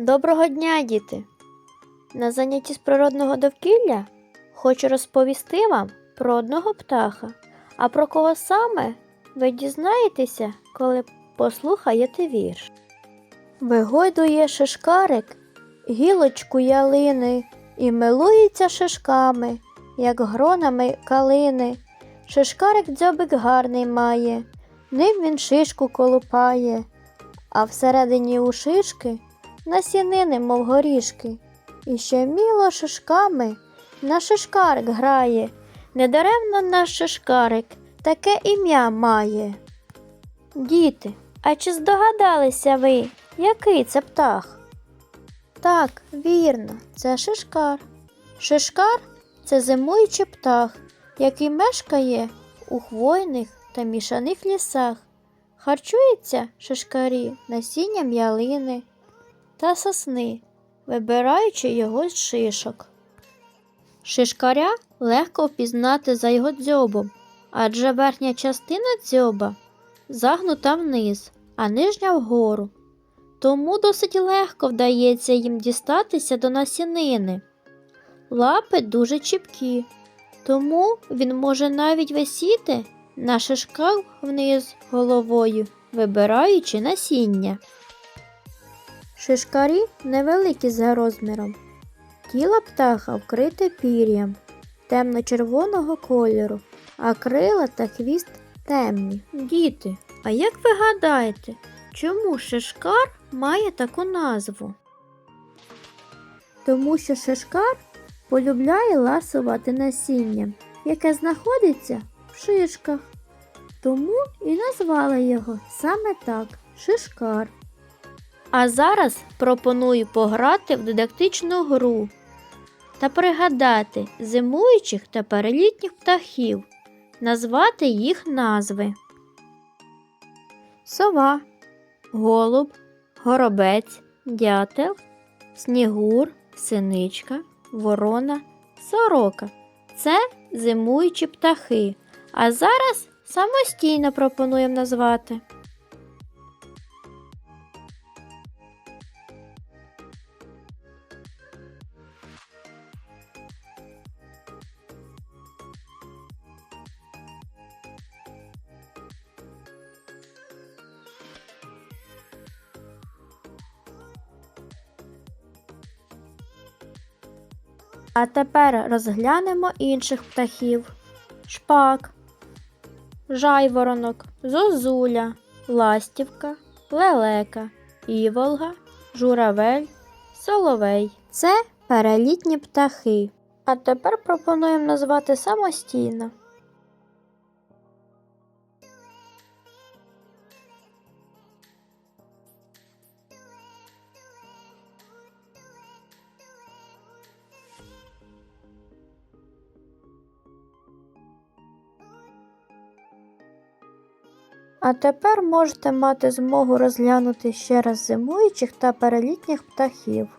Доброго дня, діти! На занятті з природного довкілля хочу розповісти вам про одного птаха. А про кого саме ви дізнаєтеся, коли послухаєте вірш. Вигойдує шишкарик гілочку ялини і милується шишками, як гронами калини. Шишкарик дзьобик гарний має, ним він шишку колупає, а всередині у шишки насінини, мов горішки, і ще міло шишками на шишкарик грає, недаремно наш шишкарик таке ім'я має. Діти, а чи здогадалися ви, який це птах? Так, вірно, це шишкар. Шишкар це зимуючий птах, який мешкає у хвойних та мішаних лісах. Харчується шишкарі насінням ялини та сосни, вибираючи його з шишок. Шишкаря легко впізнати за його дзьобом, адже верхня частина дзьоба загнута вниз, а нижня вгору. Тому досить легко вдається їм дістатися до насінини. Лапи дуже чіпкі, тому він може навіть висіти на шишках вниз головою, вибираючи насіння. Шишкарі невеликі за розміром. Тіло птаха вкрите пір'ям темно-червоного кольору, а крила та хвіст темні. Діти, а як ви гадаєте, чому шишкар має таку назву? Тому що шишкар полюбляє ласувати насінням, яке знаходиться в шишках. Тому і назвали його саме так шишкар. А зараз пропоную пограти в дидактичну гру та пригадати зимуючих та перелітніх птахів, назвати їх назви. Сова, голуб, горобець, дятел, снігур, синичка, ворона, сорока. Це зимуючі птахи. А зараз самостійно пропонуємо назвати. А тепер розглянемо інших птахів: шпак, жайворонок, зозуля, ластівка, лелека, іволга, журавель, соловей. Це перелітні птахи. А тепер пропонуємо назвати самостійно. А тепер можете мати змогу розглянути ще раз зимуючих та перелітніх птахів.